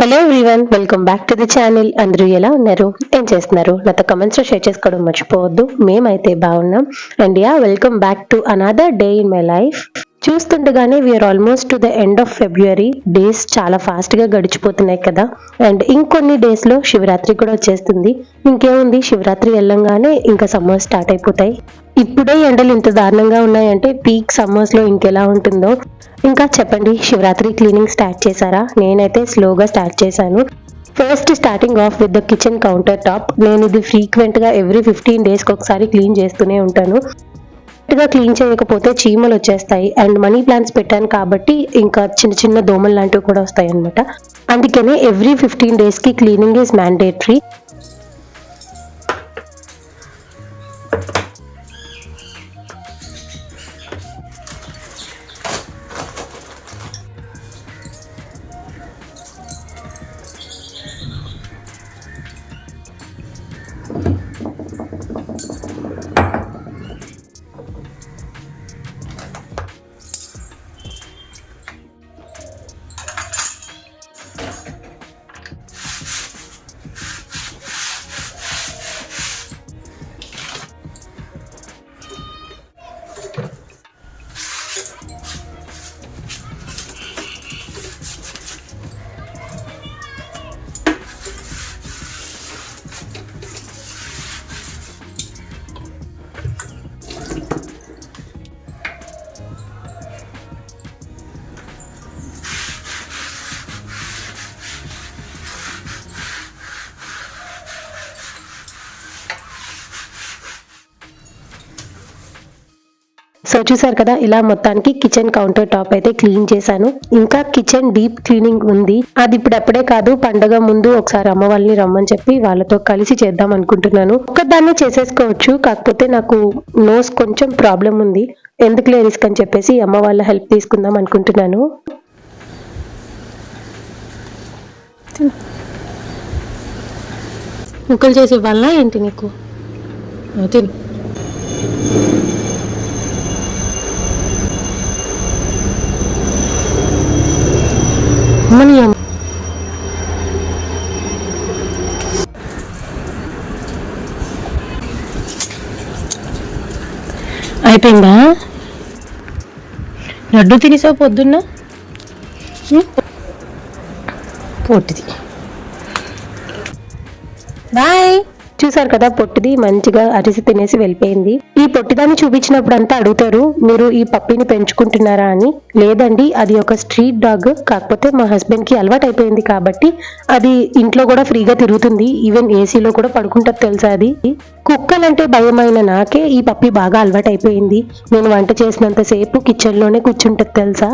Hello everyone welcome back to the channel అందరూ ఎలా ఉన్నారు? ఏం చేస్తున్నారు? నాతో కమెంట్స్లో షేర్ చేసుకోవడం మర్చిపోవద్దు. మేమైతే బాగున్నాం. And ya welcome back to another day in my life చూస్తుండగానే we're almost to the end of February days చాలా ఫాస్ట్గా గడిచిపోతున్నాయి కదా. అండ్ ఇంకొన్ని డేస్లో శివరాత్రి కూడా వచ్చేస్తుంది. ఇంకేముంది? శివరాత్రి వెళ్ళంగానే ఇంకా సమ్మర్ స్టార్ట్ అయిపోతాయి. ఇప్పుడే ఎండలు ఇంత దారుణంగా ఉన్నాయంటే పీక్ సమ్మర్స్లో ఇంకెలా ఉంటుందో? ఇంకా చెప్పండి శివరాత్రి క్లీనింగ్ స్టార్ట్ చేశారా? నేనైతే స్లోగా స్టార్ట్ చేశాను. First starting off with the kitchen counter top నేను ఇది ఫ్రీక్వెంట్గా ఎవ్రీ ఫిఫ్టీన్ డేస్కి ఒకసారి క్లీన్ చేస్తూనే ఉంటాను. గా క్లీన్ చేయకపోతే చీమలు వచ్చేస్తాయి అండ్ మనీ ప్లాంట్స్ పెట్టాను కాబట్టి ఇంకా చిన్న చిన్న దోమలు లాంటివి కూడా వస్తాయి అనమాట అందుకనే ఎవ్రీ ఫిఫ్టీన్ డేస్కి క్లీనింగ్ ఈజ్ మ్యాండేటరీ. సో చూసారు కదా ఇలా మొత్తానికి కిచెన్ కౌంటర్ టాప్ అయితే క్లీన్ చేశాను. ఇంకా కిచెన్ డీప్ క్లీనింగ్ ఉంది. అది ఇప్పుడు అప్పుడే కాదు పండగ ముందు ఒకసారి అమ్మ వాళ్ళని రమ్మని చెప్పి వాళ్ళతో కలిసి చేద్దాం అనుకుంటున్నాను. ఒక్కదాన్నే చేసేసుకోవచ్చు కాకపోతే నాకు నోస్ కొంచెం ప్రాబ్లం ఉంది. ఎందుకులే రిస్క్ అని చెప్పేసి అమ్మ వాళ్ళ హెల్ప్ తీసుకుందాం అనుకుంటున్నాను. ముక్కలు చేసి ఇవ్వాలా ఏంటి నీకు? తిను అమ్మని అమ్మ అయిపోయిందా? లడ్డు తినేసావు పొద్దున్న? పొట్టిది. బాయ్. చూసారు కదా పొట్టిది మంచిగా అరిసి తినేసి వెళ్ళిపోయింది. ఈ పొట్టిదాన్ని చూపించినప్పుడు అంతా అడుగుతారు మీరు ఈ పప్పిని పెంచుకుంటున్నారా? అని. లేదండి అది ఒక స్ట్రీట్ డాగ్ కాకపోతే మా హస్బెండ్కి అలవాటు అయిపోయింది కాబట్టి అది ఇంట్లో కూడా ఫ్రీగా తిరుగుతుంది. ఈవెన్ ఏసీలో కూడా పడుకుంటారు తెలుసా అది. కుక్కలంటే భయమైన నాకే ఈ పప్పి బాగా అలవాటు అయిపోయింది నేను వంట చేసినంత సేపు కిచెన్లోనే కూర్చుంటది తెలుసా?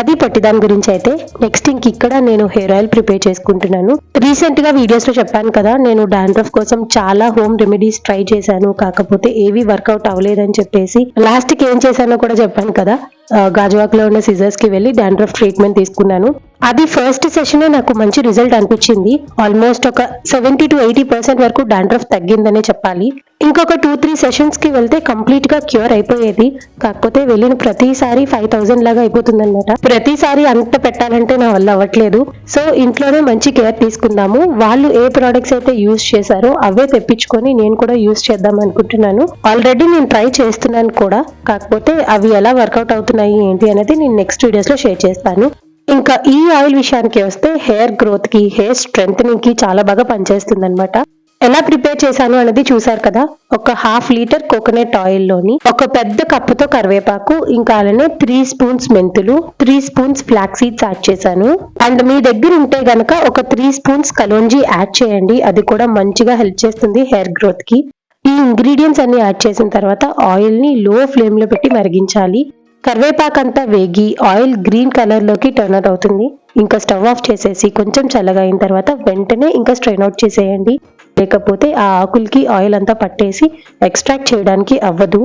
అది పొట్టిదాని గురించి అయితే నెక్స్ట్ ఇంక ఇక్కడ నేను హెయిర్ ఆయిల్ ప్రిపేర్ చేసుకుంటున్నాను. రీసెంట్గా వీడియోస్లో చెప్పాను కదా నేను డాండ్రఫ్ కోసం చాలా హోమ్ రెమెడీస్ ట్రై చేశాను. కాకపోతే ఏవి వర్కౌట్ అవ్వలేదని చెప్పేసి లాస్ట్కి ఏం చేశానో కూడా చెప్పాను కదా. గాజువాక్లో గాజువాక్లో ఉన్న సిజర్స్కి వెళ్ళి డాండ్రఫ్ ట్రీట్మెంట్ తీసుకున్నాను. అది ఫస్ట్ సెషనే నాకు మంచి రిజల్ట్ అనిపించింది. ఆల్మోస్ట్ ఒక సెవెంటీ టు ఎయిటీ పర్సెంట్ వరకు డాండ్రఫ్ తగ్గిందనే చెప్పాలి. ఇంకొక టూ త్రీ సెషన్స్కి వెళ్తే కంప్లీట్గా క్యూర్ అయిపోయేది. కాకపోతే వెళ్ళిన ప్రతిసారి ఫైవ్ థౌజండ్ లాగా అయిపోతుంది ప్రతిసారి అంత పెట్టాలంటే నా వల్ల అవ్వట్లేదు. సో ఇంట్లోనే మంచి కేర్ తీసుకుందాము. వాళ్ళు ఏ ప్రోడక్ట్స్ అయితే యూజ్ చేశారో అవే తెప్పించుకొని నేను కూడా యూజ్ చేద్దాం అనుకుంటున్నాను. ఆల్రెడీ నేను ట్రై చేస్తున్నాను కూడా. కాకపోతే అవి ఎలా వర్కౌట్ అవుతున్నాయి ఏంటి అనేది నేను నెక్స్ట్ వీడియోస్లో షేర్ చేస్తాను. ఇంకా ఈ ఆయిల్ విషయానికి వస్తే హెయిర్ గ్రోత్కి హెయిర్ స్ట్రెంగ్త్నింగ్కి కి చాలా బాగా పనిచేస్తుంది ఎలా ప్రిపేర్ చేశాను అనేది చూసారు కదా? ఒక హాఫ్ లీటర్ కోకోనట్ ఆయిల్లోని ఒక పెద్ద కప్పుతో కరివేపాకు ఇంకా అలానే త్రీ స్పూన్స్ మెంతులు three spoons flax seeds add చేశాను. అండ్ మీ దగ్గర ఉంటే గనక ఒక త్రీ స్పూన్స్ కలోంజీ యాడ్ చేయండి. అది కూడా మంచిగా హెల్ప్ చేస్తుంది హెయిర్ గ్రోత్కి. ఈ ఇంగ్రీడియంట్స్ అన్ని యాడ్ చేసిన తర్వాత ఆయిల్ని లో ఫ్లేమ్లో పెట్టి మరిగించాలి. కరివేపాకంతా వేగి ఆయిల్ గ్రీన్ కలర్లోకి టర్న్ అవుట్ అవుతుంది. ఇంకా స్టవ్ ఆఫ్ చేసేసి కొంచెం చల్లగా అయిన తర్వాత వెంటనే ఇంకా స్ట్రైన్ అవుట్ చేసేయండి. లేకపోతే ఆ ఆకులకి ఆయిల్ అంతా పట్టేసి ఎక్స్ట్రాక్ట్ చేయడానికి అవ్వదు.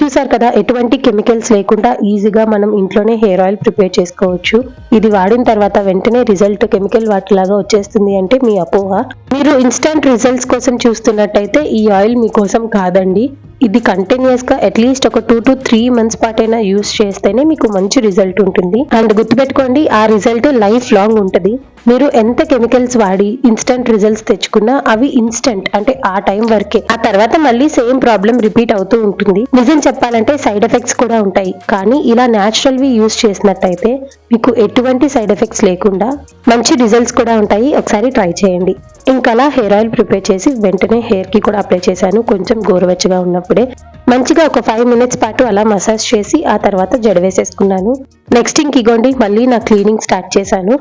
చూసారు కదా ఎటువంటి కెమికల్స్ లేకుండా ఈజీగా మనం ఇంట్లోనే హెయిర్ ఆయిల్ ప్రిపేర్ చేసుకోవచ్చు. ఇది వాడిన తర్వాత వెంటనే రిజల్ట్ కెమికల్ వాటిలాగా వచ్చేస్తుంది అంటే మీ అపోహ. మీరు ఇన్స్టంట్ రిజల్ట్స్ కోసం చూస్తున్నట్టయితే ఈ ఆయిల్ మీకోసం కాదండి. ఇది కంటిన్యూస్గా అట్లీస్ట్ ఒక టూ టు త్రీ మంత్స్ పాటైనా యూస్ చేస్తేనే మీకు మంచి రిజల్ట్ ఉంటుంది. అండ్ గుర్తుపెట్టుకోండి ఆ రిజల్ట్ లైఫ్ లాంగ్ ఉంటుంది. మీరు ఎంత కెమికల్స్ వాడి ఇన్స్టంట్ రిజల్ట్స్ తెచ్చుకున్నా అవి ఇన్స్టంట్ అంటే ఆ టైం వరకే. ఆ తర్వాత మళ్ళీ సేమ్ ప్రాబ్లం రిపీట్ అవుతూ ఉంటుంది. నిజం చెప్పాలంటే సైడ్ ఎఫెక్ట్స్ కూడా ఉంటాయి. కానీ ఇలా న్యాచురల్వి యూస్ చేసినట్టయితే మీకు ఎటువంటి సైడ్ ఎఫెక్ట్స్ లేకుండా మంచి రిజల్ట్స్ కూడా ఉంటాయి. ఒకసారి ట్రై చేయండి. ఇంకా అలా హెయిర్ ఆయిల్ ప్రిపేర్ చేసి వెంటనే హెయిర్కి కూడా అప్లై చేశాను. కొంచెం గోరువెచ్చగా ఉన్నప్పుడే. మంచిగా ఒక ఫైవ్ మినిట్స్ పాటు అలా మసాజ్ చేసి ఆ తర్వాత జడవేసేసుకున్నాను నెక్స్ట్ ఇంక ఇగోండి మళ్ళీ నా క్లీనింగ్ స్టార్ట్ చేశాను.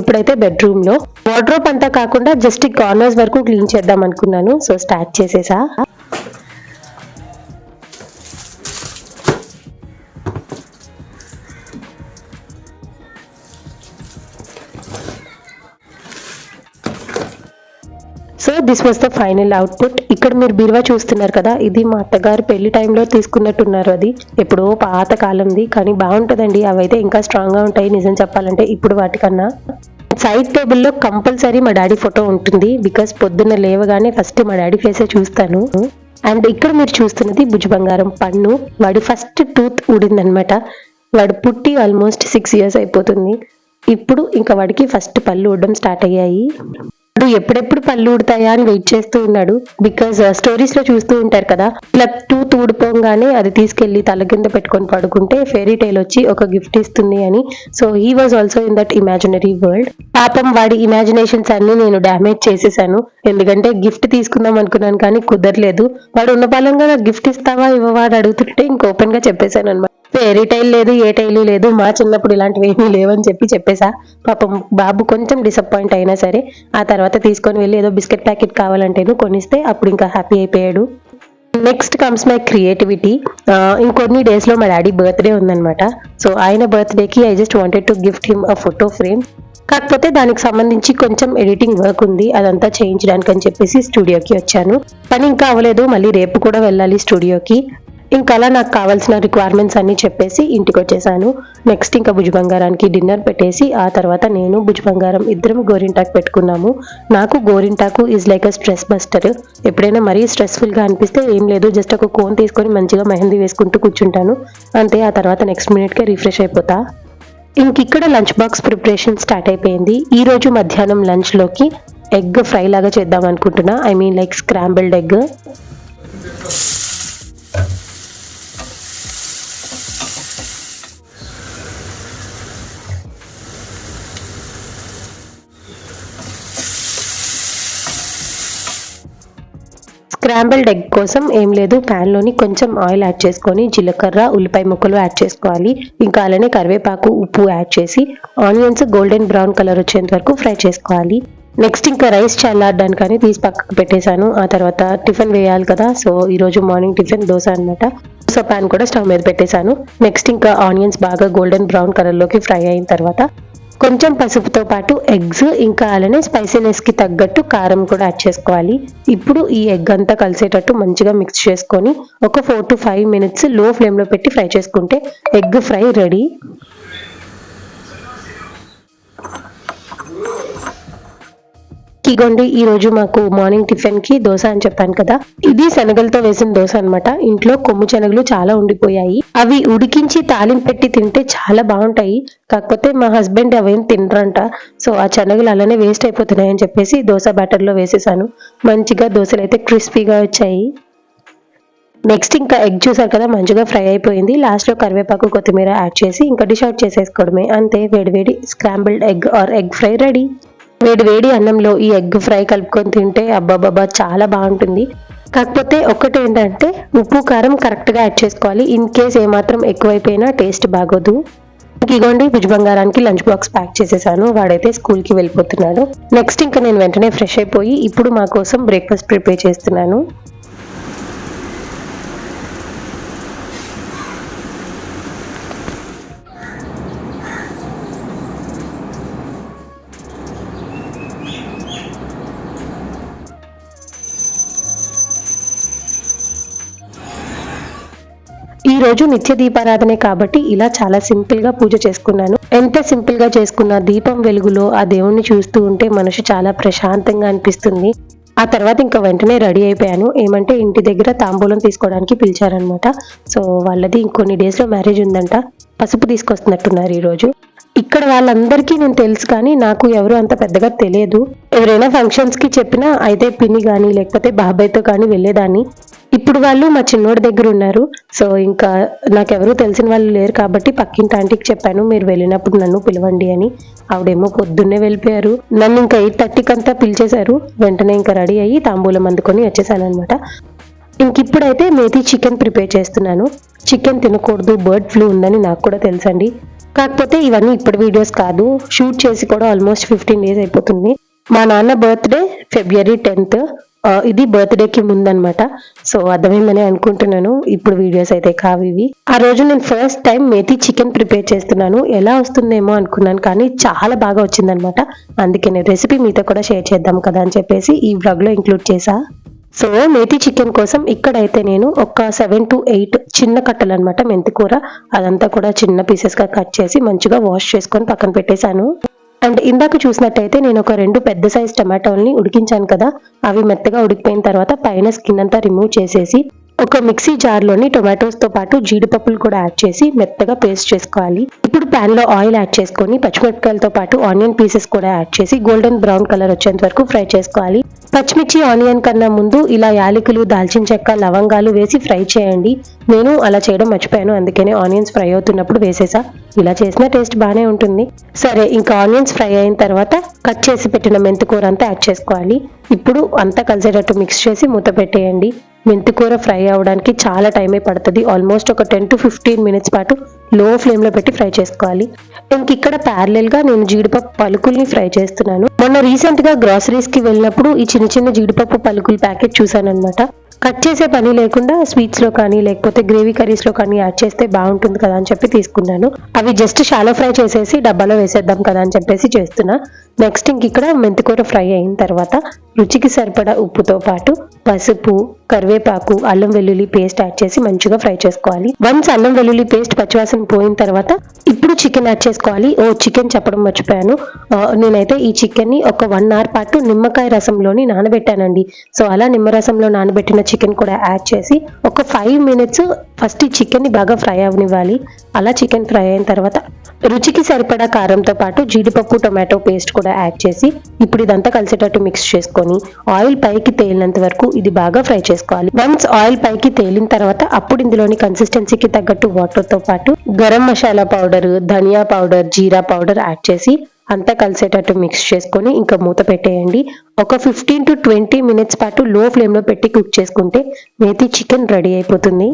ఇప్పుడైతే బెడ్రూమ్లో వార్డ్రోప్ అంతా కాకుండా జస్ట్ కార్నర్స్ వరకు క్లీన్ చేద్దాం అనుకున్నాను. సో స్టార్ట్ చేసేసా. So this was the final output ఇక్కడ మీరు బీరువా చూస్తున్నారు కదా ఇది మా అత్తగారు పెళ్ళి టైంలో తీసుకున్నట్టున్నారు అది. ఎప్పుడో పాత కాలంది కానీ బాగుంటుందండి. అవైతే ఇంకా స్ట్రాంగ్గా ఉంటాయి నిజం చెప్పాలంటే ఇప్పుడు వాటికన్నా. సైడ్ టేబుల్లో కంపల్సరీ మా డాడీ ఫోటో ఉంటుంది బికాస్ పొద్దున్న లేవగానే ఫస్ట్ మా డాడీ ఫేసే చూస్తాను. అండ్ ఇక్కడ మీరు చూస్తున్నది భుజ బంగారం పన్ను. వాడి ఫస్ట్ టూత్ ఊడిందనమాట వాడు పుట్టి ఆల్మోస్ట్ సిక్స్ ఇయర్స్ అయిపోతుంది. ఇప్పుడు ఇంకా వాడికి ఫస్ట్ పళ్ళు ఊడడం స్టార్ట్ అయ్యాయి. ఎప్పుడెప్పుడు పళ్ళు ఊడతాయా అని వెయిట్ చేస్తూ ఉన్నాడు. బికాజ్ స్టోరీస్ uh, లో చూస్తూ ఉంటారు కదా ఇలా టూ ఊడిపోగానే అది తీసుకెళ్ళి తల కింద పెట్టుకొని పడుకుంటే ఫెరీ టైల్ వచ్చి ఒక గిఫ్ట్ ఇస్తుంది అని. So he was also in that imaginary world పాపం వాడి ఇమాజినేషన్స్ అన్ని నేను డామేజ్ చేసేసాను. ఎందుకంటే గిఫ్ట్ తీసుకుందాం అనుకున్నాను కానీ కుదరలేదు. వాడు ఉన్న బలంగా నాకు గిఫ్ట్ ఇస్తావా ఇవ్వవా అని అడుగుతుంటే ఇంక ఓపెన్గా చెప్పేశాను అనమాట ఫెరీ టైల్ లేదు ఏ టైలు లేదు మా చిన్నప్పుడు ఇలాంటివి ఏమీ లేవని చెప్పి చెప్పేసా. పాపం బాబు కొంచెం డిసప్పాయింట్ అయినా సరే ఆ తర్వాత తీసుకొని వెళ్ళి ఏదో బిస్కెట్ ప్యాకెట్ కావాలంటేను కొనిస్తే అప్పుడు ఇంకా హ్యాపీ అయిపోయాడు. నెక్స్ట్ కమ్స్ మై క్రియేటివిటీ ఇంకొన్ని డేస్లో మా డాడీ బర్త్డే ఉందనమాట సో ఆయన బర్త్డేకి I just wanted to gift him a photo frame కాకపోతే దానికి సంబంధించి కొంచెం ఎడిటింగ్ వర్క్ ఉంది అదంతా చేయించడానికి అని చెప్పేసి స్టూడియోకి వచ్చాను. పని ఇంకా అవ్వలేదు మళ్ళీ రేపు కూడా వెళ్ళాలి స్టూడియోకి ఇంకా అలా నాకు కావాల్సిన రిక్వైర్మెంట్స్ అన్నీ చెప్పేసి ఇంటికి వచ్చేసాను నెక్స్ట్ ఇంకా భుజ బంగారానికి డిన్నర్ పెట్టేసి ఆ తర్వాత నేను భుజ బంగారం ఇద్దరం గోరింటాకు పెట్టుకున్నాము. నాకు గోరింటాకు is like a stress buster ఎప్పుడైనా మరీ స్ట్రెస్ఫుల్గా అనిపిస్తే ఏం లేదు జస్ట్ ఒక కోన్ తీసుకొని మంచిగా మెహందీ వేసుకుంటూ కూర్చుంటాను. అంతే ఆ తర్వాత నెక్స్ట్ మినిట్కే రిఫ్రెష్ అయిపోతా. ఇంకిక్కడ లంచ్ బాక్స్ ప్రిపరేషన్ స్టార్ట్ అయిపోయింది. ఈ రోజు మధ్యాహ్నం లంచ్లోకి ఎగ్ ఫ్రై లాగా చేద్దాం అనుకుంటున్నా. I mean like scrambled egg scrambled egg కోసం ఏం లేదు. pan లోని కొంచెం ఆయిల్ యాడ్ చేసుకొని జీలకర్ర ఉల్లిపాయ ముక్కలు యాడ్ చేసుకోవాలి. ఇంకా అలానే కరివేపాకు ఉప్పు యాడ్ చేసి ఆనియన్స్ గోల్డెన్ బ్రౌన్ కలర్ వచ్చేంత వరకు ఫ్రై చేసుకోవాలి. నెక్స్ట్ ఇంకా రైస్ చల్లారడానికని తీసి పక్కకు పెట్టేశాను. ఆ తర్వాత టిఫిన్ వేయాలి కదా సో ఈరోజు మార్నింగ్ టిఫిన్ దోశ అనమాట దోశ పాన్ కూడా స్టవ్ మీద పెట్టేశాను. నెక్స్ట్ ఇంకా ఆనియన్స్ బాగా గోల్డెన్ బ్రౌన్ కలర్లోకి ఫ్రై అయిన తర్వాత కొంచెం పసుపుతో పాటు ఎగ్స్ ఇంకా అలానే స్పైసీనెస్కి తగ్గట్టు కారం కూడా యాడ్ చేసుకోవాలి. ఇప్పుడు ఈ ఎగ్ అంతా కలిసేటట్టు మంచిగా మిక్స్ చేసుకొని ఒక ఫోర్ టు ఫైవ్ మినిట్స్లో ఫ్లేమ్లో పెట్టి ఫ్రై చేసుకుంటే ఎగ్ ఫ్రై రెడీ. ఇగోండి ఈ రోజు మాకు మార్నింగ్ టిఫిన్కి దోశ అని చెప్పాను కదా. ఇది శనగలతో వేసిన దోశ అనమాట ఇంట్లో కొమ్ము శనగలు చాలా ఉండిపోయాయి. అవి ఉడికించి తాలింపు పెట్టి తింటే చాలా బాగుంటాయి. కాకపోతే మా హస్బెండ్ అవేం తినరంట. సో ఆ శనగలు అలానే వేస్ట్ అయిపోతున్నాయి అని చెప్పేసి దోశ బ్యాటర్లో వేసేసాను. మంచిగా దోశలు అయితే క్రిస్పీగా వచ్చాయి. నెక్స్ట్ ఇంకా ఎగ్ చూసారు కదా మంచిగా ఫ్రై అయిపోయింది. లాస్ట్లో కరివేపాకు కొత్తిమీర యాడ్ చేసి ఇంకా డిష్ అవుట్ చేసేసుకోవడమే. అంతే వేడివేడి scrambled egg or egg fry ready వేడి వేడి అన్నంలో ఈ ఎగ్ ఫ్రై కలుపుకొని తింటే అబ్బాబాబా చాలా బాగుంటుంది. కాకపోతే ఒక్కటి ఏంటంటే ఉప్పు కారం కరెక్ట్గా యాడ్ చేసుకోవాలి. ఇన్ కేస్ ఏమాత్రం ఎక్కువైపోయినా టేస్ట్ బాగోదు. ఇంక ఇగోండి భుజ బంగారానికి లంచ్ బాక్స్ ప్యాక్ చేసేసాను. వాడైతే స్కూల్కి వెళ్ళిపోతున్నాడు. నెక్స్ట్ ఇంకా నేను వెంటనే ఫ్రెష్ అయిపోయి ఇప్పుడు మా కోసం బ్రేక్ఫాస్ట్ ప్రిపేర్ చేస్తున్నాను. రోజు నిత్య దీపారాధనే కాబట్టి ఇలా చాలా సింపుల్గా పూజ చేసుకున్నాను. ఎంత సింపుల్గా చేసుకున్న దీపం వెలుగులో ఆ దేవుణ్ణి చూస్తూ ఉంటే మనసు చాలా ప్రశాంతంగా అనిపిస్తుంది. ఆ తర్వాత ఇంకా వెంటనే రెడీ అయిపోయాను. ఏమంటే ఇంటి దగ్గర తాంబూలం తీసుకోవడానికి పిలిచారనమాట సో వాళ్ళది ఇంకొన్ని డేస్లో మ్యారేజ్ ఉందంట. పసుపు తీసుకొస్తున్నట్టున్నారు ఈరోజు ఇక్కడ వాళ్ళందరికీ నేను తెలుసు కానీ నాకు ఎవరు అంత పెద్దగా తెలియదు. ఎవరైనా ఫంక్షన్స్కి చెప్పినా అయితే పిన్ని కానీ లేకపోతే బాబాయ్తో కానీ వెళ్ళేదాన్ని. ఇప్పుడు వాళ్ళు మా చిన్నోడి దగ్గర ఉన్నారు. సో ఇంకా నాకెవరూ తెలిసిన వాళ్ళు లేరు కాబట్టి పక్కింటి ఆంటీకి చెప్పాను మీరు వెళ్ళినప్పుడు నన్ను పిలవండి అని. ఆవిడేమో పొద్దున్నే వెళ్ళిపోయారు. నన్ను ఇంకా ఎయిట్ థర్టీకి అంతా పిలిచేశారు. వెంటనే ఇంకా రెడీ అయ్యి తాంబూలం అందుకొని వచ్చేసాను అనమాట ఇంకిప్పుడైతే మేతి చికెన్ ప్రిపేర్ చేస్తున్నాను. చికెన్ తినకూడదు బర్డ్ ఫ్లూ ఉందని నాకు కూడా తెలుసండి. కాకపోతే ఇవన్నీ ఇప్పటి వీడియోస్ కాదు. షూట్ చేసి కూడా ఆల్మోస్ట్ ఫిఫ్టీన్ డేస్ అయిపోతుంది. మా నాన్న బర్త్డే ఫిబ్రవరి టెన్త్. ఇది బర్త్డేకి ముందనమాట. సో అర్థమైందని అనుకుంటున్నాను. ఇప్పుడు వీడియోస్ అయితే కావు ఇవి. ఆ రోజు నేను first time methi chicken prepare చేస్తున్నాను. ఎలా వస్తుందేమో అనుకున్నాను కానీ చాలా బాగా వచ్చిందనమాట. అందుకే నేను రెసిపీ మీతో కూడా షేర్ చేద్దాం కదా అని చెప్పేసి ఈ బ్లాగ్లో లో ఇంక్లూడ్ చేసా సో మేతి చికెన్ కోసం ఇక్కడైతే నేను ఒక సెవెన్ టు ఎయిట్ చిన్న కట్టలు అనమాట మెంతికూర అదంతా కూడా చిన్న పీసెస్గా కట్ చేసి మంచిగా వాష్ చేసుకొని పక్కన పెట్టేశాను. అండ్ ఇందాక చూసినట్టయితే నేను ఒక రెండు పెద్ద సైజ్ టమాటోల్ని ఉడికించాను కదా అవి మెత్తగా ఉడికిపోయిన తర్వాత పైన స్కిన్ అంతా రిమూవ్ చేసేసి ఒక మిక్సీ జార్లోని టొమాటోస్తో పాటు జీడిపప్పులు కూడా యాడ్ చేసి మెత్తగా పేస్ట్ చేసుకోవాలి. ఇప్పుడు ప్యాన్లో ఆయిల్ యాడ్ చేసుకొని పచ్చిమిరపకాయలతో పాటు ఆనియన్ పీసెస్ కూడా యాడ్ చేసి గోల్డెన్ బ్రౌన్ కలర్ వచ్చేంత వరకు ఫ్రై చేసుకోవాలి. పచ్చిమిర్చి ఆనియన్ కన్నా ముందు ఇలా యాలకులు దాల్చిన చెక్క లవంగాలు వేసి ఫ్రై చేయండి. నేను అలా చేయడం మర్చిపోయాను అందుకనే ఆనియన్స్ ఫ్రై అవుతున్నప్పుడు వేసేసా. ఇలా చేసిన టేస్ట్ బాగానే ఉంటుంది. సరే ఇంకా ఆనియన్స్ ఫ్రై అయిన తర్వాత కట్ చేసి పెట్టిన మెంతికూర అంతా యాడ్ చేసుకోవాలి. ఇప్పుడు అంతా కలిసేటట్టు మిక్స్ చేసి మూత పెట్టేయండి. మెంతికూర ఫ్రై అవ్వడానికి చాలా టైమే పడుతుంది. ఆల్మోస్ట్ ఒక టెన్ టు ఫిఫ్టీన్ మినిట్స్ పాటు లో ఫ్లేమ్లో పెట్టి ఫ్రై చేసుకోవాలి. ఇంక ఇక్కడ ప్యారలెల్గా నేను జీడిపప్పు పలుకుల్ని ఫ్రై చేస్తున్నాను. మొన్న రీసెంట్గా కి వెళ్ళినప్పుడు ఈ చిన్న చిన్న జీడిపప్పు పలుకులు ప్యాకెట్ చూసాను అనమాట కట్ చేసే పని లేకుండా స్వీట్స్లో కానీ లేకపోతే గ్రేవీ కర్రీస్లో కానీ యాడ్ చేస్తే బాగుంటుంది కదా అని చెప్పి తీసుకున్నాను. అవి జస్ట్ షాలో ఫ్రై చేసేసి డబ్బాలో వేసేద్దాం కదా అని చెప్పేసి చేస్తున్నా. నెక్స్ట్ ఇంక ఇక్కడ మెంతికూర ఫ్రై అయిన తర్వాత రుచికి సరిపడా ఉప్పుతో పాటు పసుపు కరివేపాకు అల్లం వెల్లుల్లి పేస్ట్ యాడ్ చేసి మంచిగా ఫ్రై చేసుకోవాలి. వన్స్ అల్లం వెల్లుల్లి పేస్ట్ పచ్చివాసన పోయిన తర్వాత ఇప్పుడు చికెన్ యాడ్ చేసుకోవాలి. ఓ చికెన్ చెప్పడం మర్చిపోయాను. నేనైతే ఈ చికెన్ని ఒక వన్ అవర్ పాటు నిమ్మకాయ రసంలోని నానబెట్టానండి. సో అలా నిమ్మరసంలో నానబెట్టిన చికెన్ కూడా యాడ్ చేసి ఒక ఫైవ్ మినిట్స్ ఫస్ట్ ఈ చికెన్ని బాగా ఫ్రై అవనివ్వాలి. అలా చికెన్ ఫ్రై అయిన తర్వాత రుచికి సరిపడా కారంతో పాటు జీడిపప్పు టొమాటో పేస్ట్ కూడా యాడ్ చేసి ఇప్పుడు ఇదంతా కలిసేటట్టు మిక్స్ చేసుకొని ఆయిల్ పైకి తేలినంత వరకు ఇది బాగా ఫ్రై చేసుకోవాలి. వన్స్ ఆయిల్ పైకి తేలిన తర్వాత అప్పుడు ఇందులోని కన్సిస్టెన్సీకి తగ్గట్టు వాటర్తో పాటు garam masala powder dhania powder jeera powder add చేసి అంతా కలిసేటట్టు మిక్స్ చేసుకొని ఇంకా మూత పెట్టేయండి. ఒక ఫిఫ్టీన్ టు ట్వంటీ మినిట్స్ పాటు లో ఫ్లేమ్లో పెట్టి కుక్ చేసుకుంటే మేతి చికెన్ రెడీ అయిపోతుంది.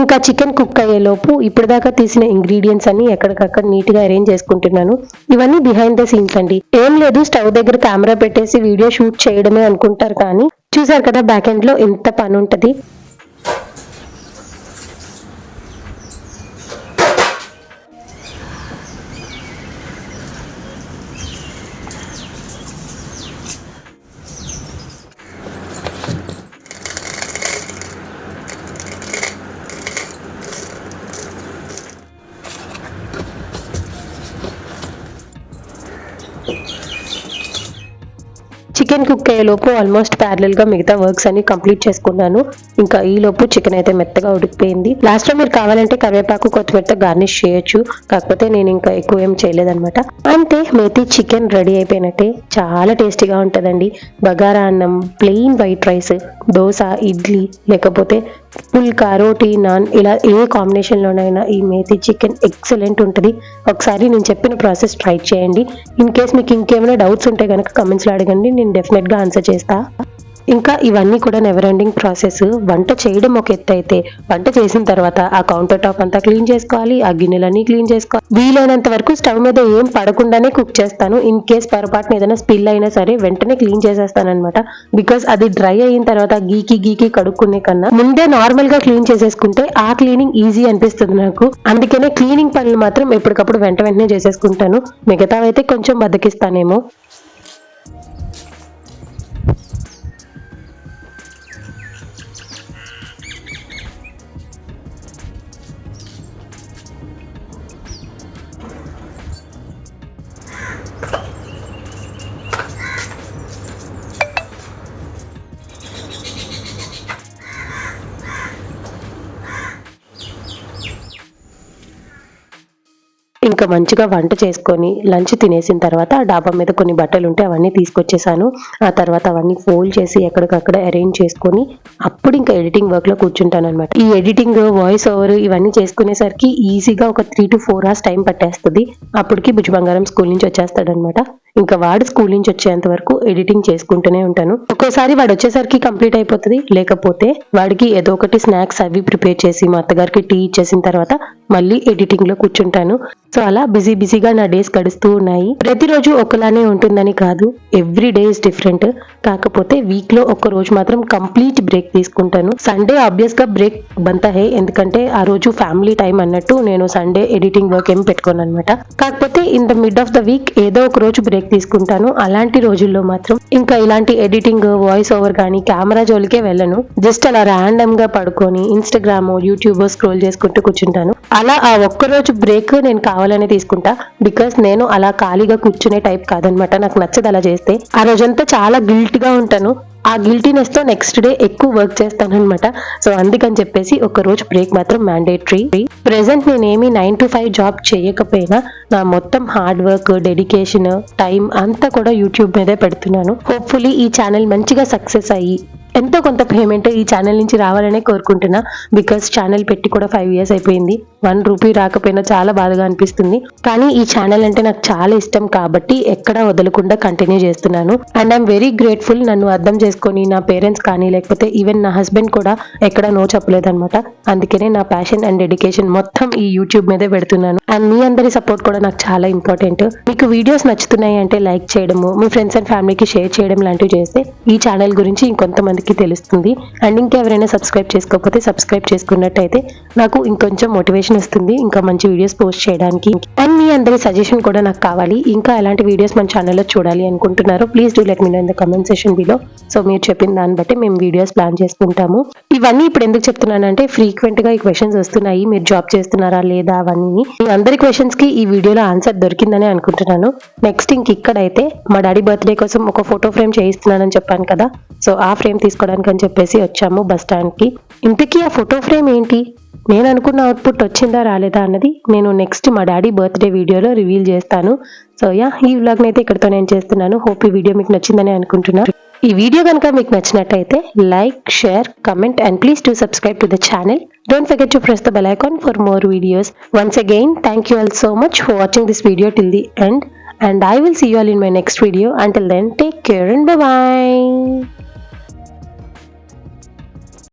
ఇంకా చికెన్ కుక్ అయ్యేలోపు ఇప్పటిదాకా తీసిన ఇంగ్రీడియంట్స్ అన్ని ఎక్కడికక్కడ నీట్గా అరేంజ్ చేసుకుంటున్నాను. ఇవన్నీ బిహైండ్ ద సీన్స్ అండి. ఏం లేదు స్టవ్ దగ్గర కెమెరా పెట్టేసి వీడియో షూట్ చేయడమే అనుకుంటారు కానీ చూసారు కదా బ్యాక్ ఎండ్లో ఎంత పని ఉంటుంది? చికెన్ కుక్ అయ్యేలోపు ఆల్మోస్ట్ ప్యారలల్గా మిగతా వర్క్స్ అన్ని కంప్లీట్ చేసుకున్నాను. ఇంకా ఈ లోపు చికెన్ అయితే మెత్తగా ఉడికిపోయింది. లాస్ట్లో మీరు కావాలంటే కరివేపాకు కొత్తిమీరతో గార్నిష్ చేయొచ్చు. కాకపోతే నేను ఇంకా ఎక్కువ ఏం చేయలేదన్నమాట. అంతే మేతి చికెన్ రెడీ అయిపోయినట్టే. చాలా టేస్టీగా ఉంటుందండి. బగారా అన్నం plain white rice dosa idli లేకపోతే పుల్కా రోటీ నాన్ ఇలా ఏ కాంబినేషన్లోనైనా ఈ మేతి చికెన్ ఎక్సలెంట్ ఉంటుంది. ఒకసారి నేను చెప్పిన ప్రాసెస్ ట్రై చేయండి. ఇన్ కేస్ మీకు ఇంకేమైనా డౌట్స్ ఉంటే కనుక కమెంట్స్లో అడగండి. నేను డెఫినెట్గా ఆన్సర్ చేస్తాను ఇంకా ఇవన్నీ కూడా నెవర్ ఎండింగ్ ప్రాసెస్ వంట చేయడం ఒక ఎత్తు అయితే వంట చేసిన తర్వాత ఆ కౌంటర్ టాప్ అంతా క్లీన్ చేసుకోవాలి ఆ గిన్నెలన్నీ క్లీన్ చేసుకోవాలి. వీలైనంత వరకు స్టవ్ మీద ఏం పడకుండానే కుక్ చేస్తాను. ఇన్ కేస్ పొరపాటున ఏదైనా స్పిల్ అయినా సరే వెంటనే క్లీన్ చేసేస్తాను అనమాట బికాస్ అది డ్రై అయిన తర్వాత గీకి గీకి కడుక్కునే కన్నా ముందే నార్మల్గా క్లీన్ చేసేసుకుంటే ఆ క్లీనింగ్ ఈజీ అనిపిస్తుంది నాకు. అందుకనే క్లీనింగ్ పనులు మాత్రం ఎప్పటికప్పుడు వెంట వెంటనే చేసేసుకుంటాను. మిగతావైతే కొంచెం బద్దకిస్తానేమో. ఇంకా మంచిగా వంట చేసుకొని లంచ్ తినేసిన తర్వాత ఆ డాబా మీద కొన్ని బట్టలు ఉంటే అవన్నీ తీసుకొచ్చేసాను. ఆ తర్వాత అవన్నీ ఫోల్డ్ చేసి ఎక్కడికక్కడ అరేంజ్ చేసుకొని అప్పుడు ఇంకా ఎడిటింగ్ వర్క్లో కూర్చుంటాను అనమాట ఈ ఎడిటింగ్ వాయిస్ ఓవర్ ఇవన్నీ చేసుకునేసరికి ఈజీగా ఒక three to four hours time పట్టేస్తుంది. అప్పటికి భుజ బంగారం స్కూల్ నుంచి వచ్చేస్తాడనమాట ఇంకా వాడు స్కూల్ నుంచి వచ్చేంత వరకు ఎడిటింగ్ చేసుకుంటూనే ఉంటాను. ఒక్కోసారి వాడు వచ్చేసరికి కంప్లీట్ అయిపోతుంది. లేకపోతే వాడికి ఏదో ఒకటి స్నాక్స్ అవి ప్రిపేర్ చేసి మా అత్తగారికి టీ ఇచ్చేసిన తర్వాత మళ్ళీ ఎడిటింగ్లో కూర్చుంటాను. సో అలా బిజీ బిజీగా నా డేస్ గడుస్తూ ఉన్నాయి. ప్రతిరోజు ఒకలానే ఉంటుందని కాదు ఎవ్రీ డే ఇస్ డిఫరెంట్ కాకపోతే వీక్లో ఒక రోజు మాత్రం కంప్లీట్ బ్రేక్ తీసుకుంటాను. సండే ఆబ్వియస్గా బ్రేక్ బంత హే ఎందుకంటే ఆ రోజు ఫ్యామిలీ టైం అన్నట్టు నేను సండే ఎడిటింగ్ వర్క్ ఏం పెట్టుకోను అనమాట కాకపోతే in the mid of the week ఏదో ఒక రోజు బ్రేక్ తీసుకుంటాను. అలాంటి రోజుల్లో మాత్రం ఇంకా ఇలాంటి ఎడిటింగ్ వాయిస్ ఓవర్ కానీ కెమెరా జోలికే వెళ్ళను. జస్ట్ అలా ర్యాండమ్గా పడుకొని ఇన్స్టాగ్రామ్ యూట్యూబ్ స్క్రోల్ చేసుకుంటూ కూర్చుంటాను. అలా ఆ ఒక్క రోజు బ్రేక్ నేను కావాలని తీసుకుంటా. బికాస్ నేను అలా ఖాళీగా కూర్చునే టైప్ కాదనమాట. నాకు నచ్చదు అలా చేస్తే. ఆ రోజంతా చాలా గిల్ట్గా ఉంటాను. ఆ గిల్టీనెస్తో నెక్స్ట్ డే ఎక్కువ వర్క్ చేస్తాను అనమాట సో అందుకని చెప్పేసి ఒక రోజు బ్రేక్ మాత్రం మ్యాండేటరీ ప్రెసెంట్ నేనేమి నైన్ టు ఫైవ్ జాబ్ చేయకపోయినా నా మొత్తం హార్డ్ వర్క్ డెడికేషన్ టైం అంతా కూడా యూట్యూబ్ మీదే పెడుతున్నాను. హోప్ఫుల్లీ ఈ ఛానల్ మంచిగా సక్సెస్ అయ్యి ఎంతో కొంత పేమెంట్ ఈ ఛానల్ నుంచి రావాలనే కోరుకుంటున్నా. బికాస్ ఛానల్ పెట్టి కూడా ఫైవ్ ఇయర్స్ అయిపోయింది. వన్ రూపీ రాకపోయినా చాలా బాధగా అనిపిస్తుంది. కానీ ఈ ఛానల్ అంటే నాకు చాలా ఇష్టం కాబట్టి ఎక్కడా వదలకుండా కంటిన్యూ చేస్తున్నాను. అండ్ ఐఎమ్ వెరీ గ్రేట్ఫుల్ నన్ను అర్థం చేసుకొని నా పేరెంట్స్ కానీ లేకపోతే ఈవెన్ నా హస్బెండ్ కూడా ఎక్కడ నో చెప్పలేదన్నమాట. అందుకనే నా ప్యాషన్ అండ్ డెడికేషన్ మొత్తం ఈ యూట్యూబ్ మీదే పెడుతున్నాను. అండ్ మీ అందరి సపోర్ట్ కూడా నాకు చాలా ఇంపార్టెంట్ మీకు వీడియోస్ నచ్చుతున్నాయి అంటే లైక్ చేయడము మీ ఫ్రెండ్స్ అండ్ ఫ్యామిలీకి షేర్ చేయడం లాంటివి చేస్తే ఈ ఛానల్ గురించి ఇంకొంతమంది అందరికీ తెలుస్తుంది. అండ్ ఇంకెవరైనా సబ్స్క్రైబ్ చేసుకోకపోతే సబ్స్క్రైబ్ చేసుకున్నట్టయితే నాకు ఇంకొంచెం మోటివేషన్ వస్తుంది. ఇంకా మంచి వీడియోస్ పోస్ట్ చేయడానికి. అండ్ మీ అందరి సజెషన్ కూడా నాకు కావాలి. ఇంకా ఎలాంటి వీడియోస్ మన ఛానల్లో చూడాలి అనుకుంటున్నారో please do let me know in the comment session below so మీరు చెప్పిన దాన్ని బట్టి మేము వీడియోస్ ప్లాన్ చేసుకుంటాము. ఇవన్నీ ఇప్పుడు ఎందుకు చెప్తున్నానంటే ఫ్రీక్వెంట్గా ఈ క్వశ్చన్స్ వస్తున్నాయి. మీరు జాబ్ చేస్తున్నారా లేదా అవన్నీ. మీ అందరి క్వశ్చన్స్కి ఈ వీడియోలో ఆన్సర్ దొరికిందని అనుకుంటున్నాను. నెక్స్ట్ ఇంక ఇక్కడైతే మా డాడీ బర్త్డే కోసం ఒక ఫోటో ఫ్రేమ్ చేయిస్తున్నానని చెప్పాను కదా. సో ఆ ఫ్రేమ్ తీసుకోవడానికి అని చెప్పేసి వచ్చాము బస్ స్టాండ్కి ఇంతకీ ఆ ఫోటో ఫ్రేమ్ ఏంటి? నేను అనుకున్న అవుట్పుట్ వచ్చిందా రాలేదా అన్నది నేను నెక్స్ట్ మా డాడీ బర్త్డే వీడియోలో రివీల్ చేస్తాను. సో యా ఈ వ్లాగ్ అయితే ఇక్కడితో నేను చేస్తున్నాను. హోప్ ఈ వీడియో మీకు నచ్చిందని అనుకుంటున్నాను. ఈ వీడియో కనుక మీకు నచ్చినట్టయితే like share comment and please to subscribe to the channel don't forget to press the bell icon for more videos once again thank you all so much for watching this video till the end and I will see you all in my next video until then take care and bye.